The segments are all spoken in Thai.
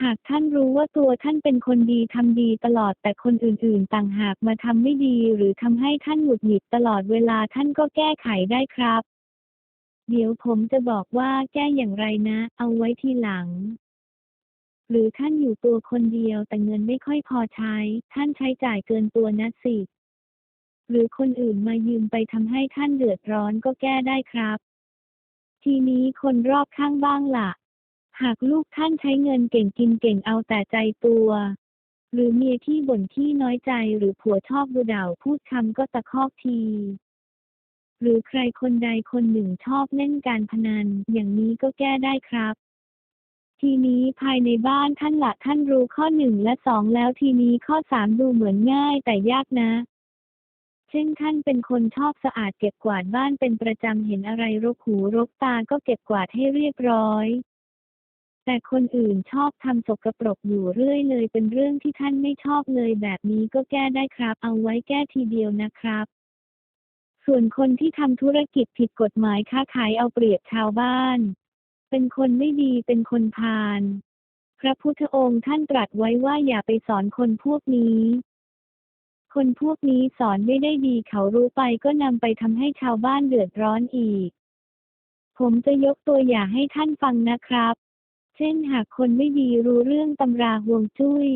หากท่านรู้ว่าตัวท่านเป็นคนดีทำดีตลอดแต่คนอื่นๆ ต่างหากมาทำไม่ดีหรือทำให้ท่านหงุดหงิดตลอดเวลาท่านก็แก้ไขได้ครับ เดี๋ยวผมจะบอกว่าแก้อย่างไรนะ เอาไว้ทีหลัง หรือท่านอยู่ตัวคนเดียวแต่เงินไม่ค่อยพอใช้ ท่านใช้จ่ายเกินตัวนะสิ หรือคนอื่นมายืมไปทำให้ท่านเดือดร้อนก็แก้ได้ครับ ทีนี้คนรอบข้างบ้างล่ะ หากลูกท่านใช้เงินเก่งกินเก่งเอาแต่ใจตัว หรือเมียที่บ่นที่น้อยใจหรือผัวชอบดูด่าพูดคำก็ตะคอกที หรือใครคนใดคนหนึ่งชอบเล่นการพนัน อย่างนี้ก็แก้ได้ครับทีนี้ภายในบ้านท่านละท่านรู้ข้อหนึ่งและสองแล้วทีนี้ข้อสามดูเหมือนง่ายแต่ยากนะ เช่นท่านเป็นคนชอบสะอาดเก็บกวาดบ้านเป็นประจำเห็นอะไรรกหูรกตาก็เก็บกวาดให้เรียบร้อย แต่คนอื่นชอบทำสกปรกอยู่เรื่อยเลยเป็นเรื่องที่ท่านไม่ชอบเลยแบบนี้ก็แก้ได้ครับ เอาไว้แก้ทีเดียวนะครับ ส่วนคนที่ทำธุรกิจผิดกฎหมายค้าขายเอาเปรียบชาวบ้าน เป็นคนไม่ดีเป็นคนพาลพระพุทธองค์ท่านตรัสไว้ว่าอย่าไปสอนคนพวกนี้ คนพวกนี้สอนไม่ได้ดีเขารู้ไปก็นำไปทำให้ชาวบ้านเดือดร้อนอีก ผมจะยกตัวอย่างให้ท่านฟังนะครับ ช่นหากคนไม่ดีรู้เรื่องตำราห่วงจุ้ย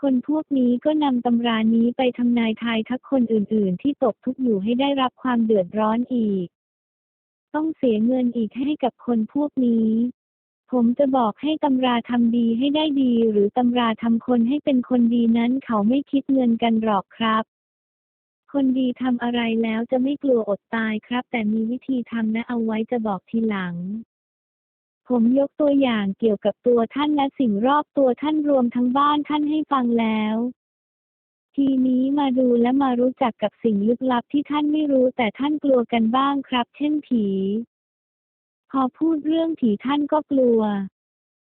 คนพวกนี้ก็นำตำรานี้ไปทำนายทายทักคนอื่นๆ ที่ตกทุกข์อยู่ให้ได้รับความเดือดร้อนอีก ต้องเสียเงินอีกให้กับคนพวกนี้ ผมจะบอกให้ตำราทำดีให้ได้ดี หรือตำราทำคนให้เป็นคนดีนั้นเขาไม่คิดเงินกันหรอกครับคนดีทำอะไรแล้วจะไม่กลัวอดตายครับ แต่มีวิธีทำนะเอาไว้จะบอกทีหลัง ผมยกตัวอย่างเกี่ยวกับตัวท่านและสิ่งรอบตัวท่านรวมทั้งบ้านท่านให้ฟังแล้ว ทีนี้มาดูและมารู้จักกับสิ่งลึกลับที่ท่านไม่รู้แต่ท่านกลัวกันบ้างครับ เช่นผี พอพูดเรื่องผีท่านก็กลัว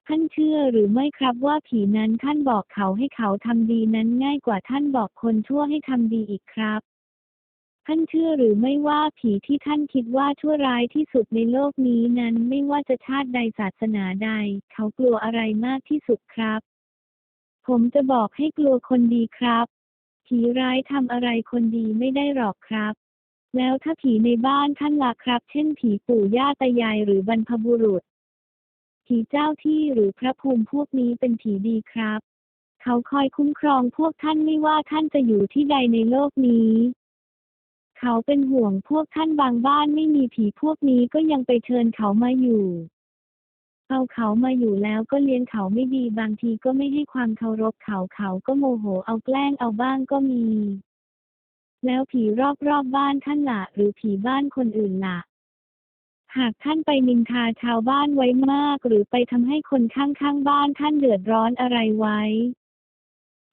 ท่านเชื่อหรือไม่ครับว่าผีนั้นท่านบอกเขาให้เขาทำดีนั้นง่ายกว่าท่านบอกคนชั่วให้ทำดีอีกครับ ท่านเชื่อหรือไม่ว่าผีที่ท่านคิดว่าชั่วร้ายที่สุดในโลกนี้นั้นไม่ว่าจะชาติใดศาสนาใด เขากลัวอะไรมากที่สุดครับ ผมจะบอกให้กลัวคนดีครับ ผีร้ายทำอะไรคนดีไม่ได้หรอกครับ แล้วถ้าผีในบ้านท่านล่ะครับ เช่นผีปู่ย่าตายายหรือบรรพบุรุษ ผีเจ้าที่หรือพระภูมิพวกนี้เป็นผีดีครับ เขาคอยคุ้มครองพวกท่านไม่ว่าท่านจะอยู่ที่ใดในโลกนี้ เขาเป็นห่วงพวกท่านบางบ้านไม่มีผีพวกนี้ก็ยังไปเชิญเขามาอยู่ เอาเขามาอยู่แล้วก็เลี้ยงเขาไม่ดีบางทีก็ไม่ให้ความเคารพเขาเขาก็โมโหเอาแกล้งเอาบ้างก็มี แล้วผีรอบๆบบ้านท่านละหรือผีบ้านคนอื่นละหากท่านไปนินทาชาวบ้านไว้มาก หรือไปทำให้คนข้างๆบ้านท่านเดือดร้อนอะไรไว้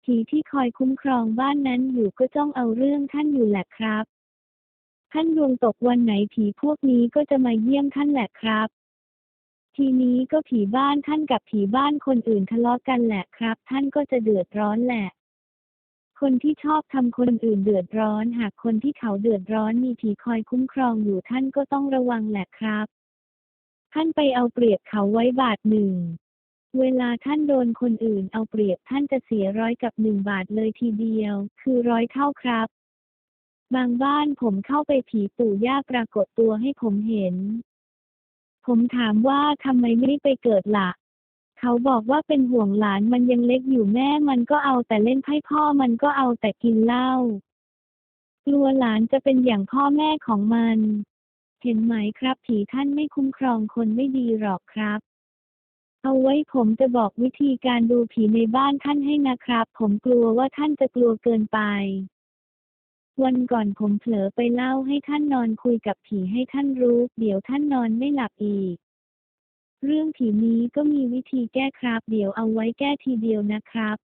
ผีที่คอยคุ้มครองบ้านนั้นอยู่ก็จ้องเอาเรื่องท่านอยู่แหละครับ ท่านดวงตกวันไหนผีพวกนี้ก็จะมาเยี่ยมท่านแหละครับ ทีนี้ก็ผีบ้านท่านกับผีบ้านคนอื่นทะเลาะกันแหละครับ ท่านก็จะเดือดร้อนแหละ คนที่ชอบทำคนอื่นเดือดร้อน หากคนที่เขาเดือดร้อนมีผีคอยคุ้มครองอยู่ท่านก็ต้องระวังแหละครับ ท่านไปเอาเปรียบเขาไว้บาทหนึ่งเวลาท่านโดนคนอื่นเอาเปรียบท่านจะเสียร้อยกับหนึ่งบาทเลยทีเดียว คือร้อยเท่าครับ บางบ้านผมเข้าไปผีปู่ย่าปรากฏตัวให้ผมเห็น ผมถามว่าทำไมไม่ไปเกิดละ่ะ เขาบอกว่าเป็นห่วงหลานมันยังเล็กอยู่แม่มันก็เอาแต่เล่นไพ่พ่อมันก็เอาแต่กินเหล้ากลัวหลานจะเป็นอย่างพ่อแม่ของมัน เห็นไหมครับผีท่านไม่คุ้มครองคนไม่ดีหรอกครับ เอาไว้ผมจะบอกวิธีการดูผีในบ้านท่านให้นะครับ ผมกลัวว่าท่านจะกลัวเกินไป วันก่อนผมเผลอไปเล่าให้ท่านนอนคุยกับผีให้ท่านรู้ เดี๋ยวท่านนอนไม่หลับอีก เรื่องผีนี้ก็มีวิธีแก้ครับ เดี๋ยวเอาไว้แก้ทีเดียวนะครับ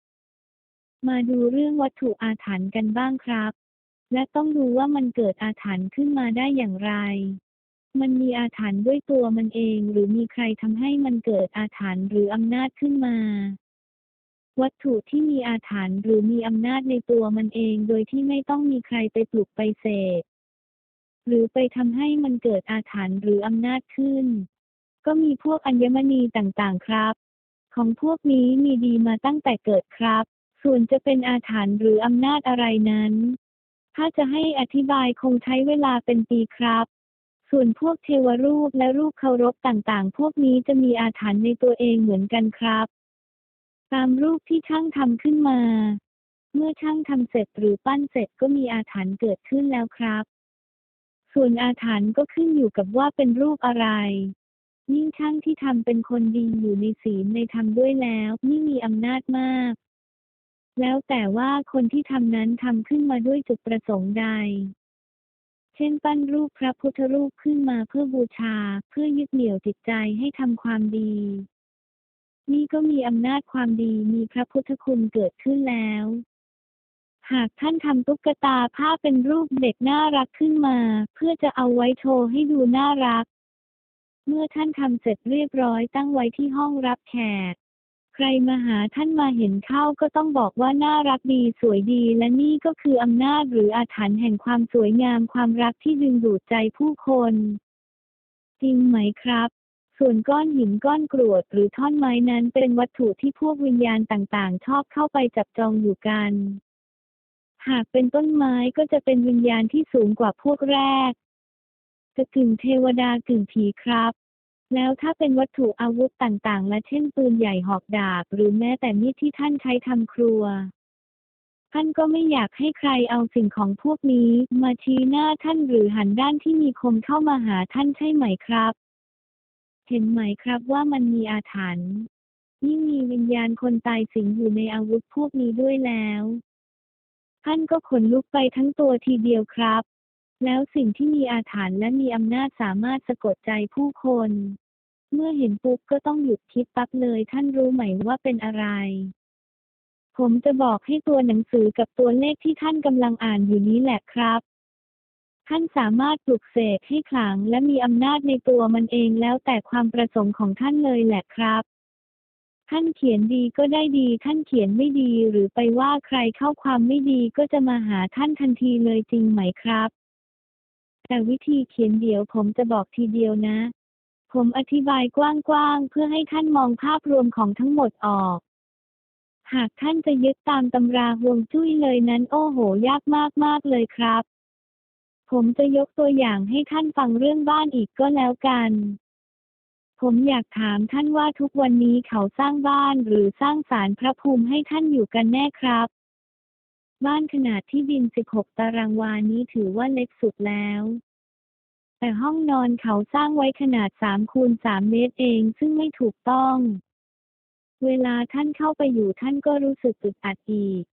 มาดูเรื่องวัตถุอาถรรพ์กันบ้างครับ และต้องดูว่ามันเกิดอาถรรพ์ขึ้นมาได้อย่างไร มันมีอาถรรพ์ด้วยตัวมันเอง หรือมีใครทำให้มันเกิดอาถรรพ์หรืออำนาจขึ้นมา วัตถุที่มีอาถรรพ์หรือมีอำนาจในตัวมันเองโดยที่ไม่ต้องมีใครไปปลุกไปเสกหรือไปทำให้มันเกิดอาถรรพ์หรืออำนาจขึ้น ก็มีพวกอัญมณีต่างๆครับ ของพวกนี้มีดีมาตั้งแต่เกิดครับ ส่วนจะเป็นอาถรรพ์หรืออำนาจอะไรนั้น ถ้าจะให้อธิบายคงใช้เวลาเป็นปีครับส่วนพวกเทวรูปและรูปเคารพต่างๆ พวกนี้จะมีอาถรรพ์ในตัวเองเหมือนกันครับ ตามรูปที่ช่างทำขึ้นมา เมื่อช่างทำเสร็จหรือปั้นเสร็จก็มีอาถรรพ์เกิดขึ้นแล้วครับ ส่วนอาถรรพ์ก็ขึ้นอยู่กับว่าเป็นรูปอะไร ยิ่งช่างที่ทำเป็นคนดีอยู่ในศีลในธรรมด้วยแล้วนี่มีอำนาจมาก แล้วแต่ว่าคนที่ทำนั้นทำขึ้นมาด้วยจุดประสงค์ใดเช่นปั้นรูปพระพุทธรูปขึ้นมาเพื่อบูชา เพื่อยึดเหนี่ยวจิตใจให้ทำความดี นี่ก็มีอำนาจความดีมีพระพุทธคุณเกิดขึ้นแล้ว หากท่านทำตุ๊กตาผ้าเป็นรูปเด็กน่ารักขึ้นมา เพื่อจะเอาไว้โชว์ให้ดูน่ารัก เมื่อท่านทำเสร็จเรียบร้อยตั้งไว้ที่ห้องรับแขก ใครมาหาท่านมาเห็นเข้าก็ต้องบอกว่าน่ารักดีสวยดีและนี่ก็คืออำนาจหรืออาถรรพ์แห่งความสวยงามความรักที่ดึงดูดใจผู้คน จริงไหมครับ ส่วนก้อนหินก้อนกรวดหรือท่อนไม้นั้นเป็นวัตถุที่พวกวิญญาณต่างๆ ชอบเข้าไปจับจองอยู่กัน หากเป็นต้นไม้ก็จะเป็นวิญญาณที่สูงกว่าพวกแรก จะกึ่งเทวดากึ่งผีครับ แล้วถ้าเป็นวัตถุอาวุธต่างๆ และเช่นปืนใหญ่หอกดาบ หรือแม้แต่มีดที่ท่านใช้ทำครัวท่านก็ไม่อยากให้ใครเอาสิ่งของพวกนี้ มาชี้หน้าท่านหรือหันด้านที่มีคมเข้ามาหาท่านใช่ไหมครับ เห็นไหมครับว่ามันมีอาถรรพ์ยิ่งมีวิญญาณคนตายสิงอยู่ในอาวุธพวกนี้ด้วยแล้วท่านก็ขนลุกไปทั้งตัวทีเดียวครับ แล้วสิ่งที่มีอาถรรพ์และมีอำนาจสามารถสะกดใจผู้คน เมื่อเห็นปุ๊บก็ต้องหยุดคิดปั๊บเลยท่านรู้ไหมว่าเป็นอะไร ผมจะบอกให้ตัวหนังสือกับตัวเลขที่ท่านกำลังอ่านอยู่นี้แหละครับ ท่านสามารถปลุกเสกให้ขลังและมีอำนาจในตัวมันเองแล้วแต่ความประสงค์ของท่านเลยแหละครับ ท่านเขียนดีก็ได้ดี ท่านเขียนไม่ดี หรือไปว่าใครเข้าความไม่ดีก็จะมาหาท่านทันทีเลยจริงไหมครับ แต่วิธีเขียนเดี๋ยวผมจะบอกทีเดียวนะ ผมอธิบายกว้างๆเพื่อให้ท่านมองภาพรวมของทั้งหมดออกหากท่านจะยึดตามตำราฮวงจุ้ยเลยนั้นโอ้โหยากมากๆเลยครับ ผมจะยกตัวอย่างให้ท่านฟังเรื่องบ้านอีกก็แล้วกัน ผมอยากถามท่านว่าทุกวันนี้เขาสร้างบ้านหรือสร้างศาลพระภูมิให้ท่านอยู่กันแน่ครับ บ้านขนาดที่ดิน 16 ตารางวานี้ถือว่าเล็กสุดแล้วแต่ห้องนอนเขาสร้างไว้ขนาด3คูณ3เมตรเองซึ่งไม่ถูกต้อง เวลาท่านเข้าไปอยู่ท่านก็รู้สึกอึดอัดอีก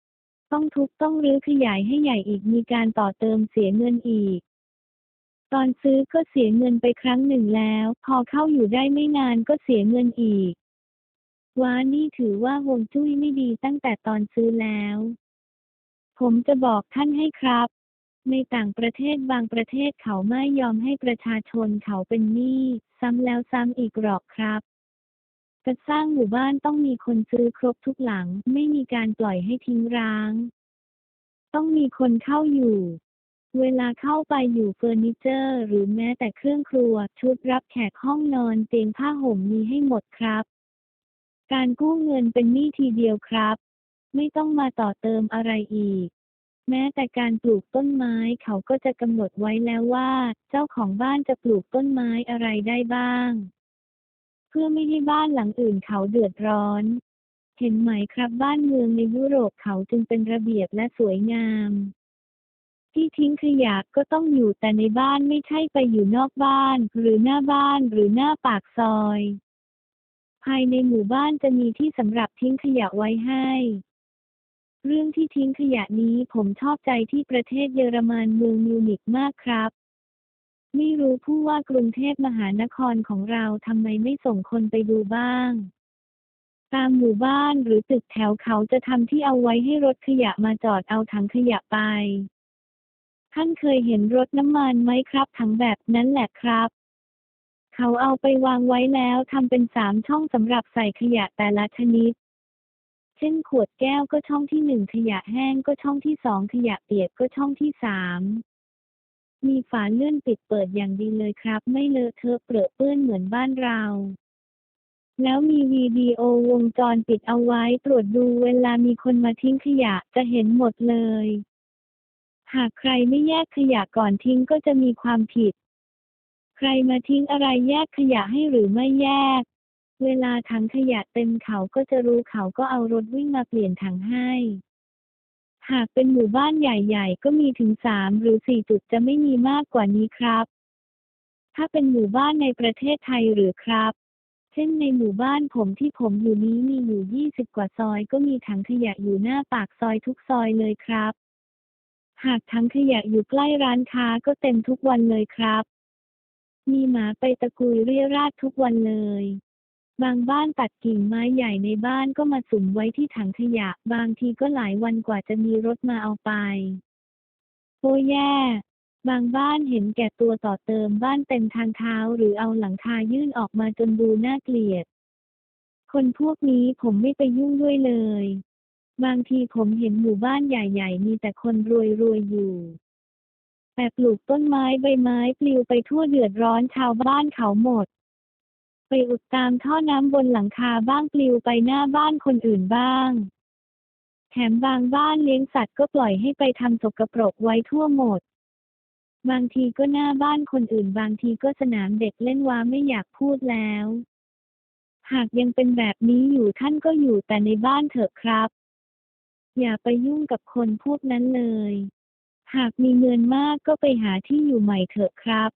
ต้องทุบต้องรื้อขยายให้ใหญ่อีกมีการต่อเติมเสียเงินอีก ตอนซื้อก็เสียเงินไปครั้งหนึ่งแล้ว พอเข้าอยู่ได้ไม่นานก็เสียเงินอีก ว้านี่ถือว่าฮวงจุ้ยไม่ดีตั้งแต่ตอนซื้อแล้ว ผมจะบอกท่านให้ครับ ในต่างประเทศบางประเทศเขาไม่ยอมให้ประชาชนเขาเป็นหนี้ซ้ำแล้วซ้ำอีกหรอกครับ จะสร้างหมู่บ้านต้องมีคนซื้อครบทุกหลัง ไม่มีการปล่อยให้ทิ้งร้าง ต้องมีคนเข้าอยู่ เวลาเข้าไปอยู่เฟอร์นิเจอร์ หรือแม้แต่เครื่องครัว ชุดรับแขกห้องนอนเตียงผ้าห่มมีให้หมดครับ การกู้เงินเป็นหนี้ทีเดียวครับ ไม่ต้องมาต่อเติมอะไรอีกแม้แต่การปลูกต้นไม้เขาก็จะกำหนดไว้แล้วว่า เจ้าของบ้านจะปลูกต้นไม้อะไรได้บ้าง เพื่อไม่ให้บ้านหลังอื่นเขาเดือดร้อน เห็นไหมครับบ้านเมืองในยุโรปเขาจึงเป็นระเบียบและสวยงาม ที่ทิ้งขยะก็ต้องอยู่แต่ในบ้านไม่ใช่ไปอยู่นอกบ้าน หรือหน้าบ้านหรือหน้าปากซอย ภายในหมู่บ้านจะมีที่สำหรับทิ้งขยะไว้ให้เรื่องที่ทิ้งขยะนี้ผมชอบใจที่ประเทศเยอรมันเมืองมิวนิกมากครับ ไม่รู้ผู้ว่ากรุงเทพมหานครของเราทำไมไม่ส่งคนไปดูบ้าง ตามหมู่บ้านหรือตึกแถวเขาจะทำที่เอาไว้ให้รถขยะมาจอดเอาถังขยะไป ท่านเคยเห็นรถน้ำมันไหมครับถังแบบนั้นแหละครับ เขาเอาไปวางไว้แล้วทำเป็นสามช่องสำหรับใส่ขยะแต่ละชนิด เช่นขวดแก้วก็ช่องที่หนึ่งขยะแห้งก็ช่องที่สองขยะเปียกก็ช่องที่สาม มีฝาเลื่อนปิดเปิดอย่างดีเลยครับ ไม่เลอะเทอะเปรอะเปื้อนเหมือนบ้านเรา แล้วมีวิดีโอวงจรปิดเอาไว้ตรวจดูเวลามีคนมาทิ้งขยะจะเห็นหมดเลย หากใครไม่แยกขยะก่อนทิ้งก็จะมีความผิด ใครมาทิ้งอะไรแยกขยะให้หรือไม่แยก เวลาถังขยะเต็มเขาก็จะรู้เขาก็เอารถวิ่งมาเปลี่ยนถังให้ หากเป็นหมู่บ้านใหญ่ๆ ก็มีถึงสามหรือสี่จุดจะไม่มีมากกว่านี้ครับ ถ้าเป็นหมู่บ้านในประเทศไทยหรือครับ เช่นในหมู่บ้านผมที่ผมอยู่นี้มีอยู่20กว่าซอย ก็มีถังขยะอยู่หน้าปากซอยทุกซอยเลยครับ หากถังขยะอยู่ใกล้ร้านค้าก็เต็มทุกวันเลยครับ มีหมาไปตะกุยเรี่ยราดทุกวันเลย บางบ้านตัดกิ่งไม้ใหญ่ในบ้านก็มาสุมไว้ที่ถังขยะ บางทีก็หลายวันกว่าจะมีรถมาเอาไป โอ้แย่ บางบ้านเห็นแก่ตัวต่อเติมบ้านเต็มทางเท้าหรือเอาหลังคายื่นออกมาจนดูน่าเกลียด คนพวกนี้ผมไม่ไปยุ่งด้วยเลย บางทีผมเห็นหมู่บ้านใหญ่ๆ มีแต่คนรวยๆอยู่แต่ปลูกต้นไม้ใบไม้ปลิวไปทั่วเดือดร้อนชาวบ้านเขาหมด ปอุดตามท่อน้ำบนหลังคาบ้างปลิวไปหน้าบ้านคนอื่นบ้าง แถมบางบ้านเลี้ยงสัตว์ก็ปล่อยให้ไปทำสกปรกไว้ทั่วหมด บางทีก็หน้าบ้านคนอื่น บางทีก็สนามเด็กเล่นว้าไม่อยากพูดแล้ว หากยังเป็นแบบนี้อยู่ท่านก็อยู่แต่ในบ้านเถอะครับ อย่าไปยุ่งกับคนพวกนั้นเลย หากมีเงินมากก็ไปหาที่อยู่ใหม่เถอะครับ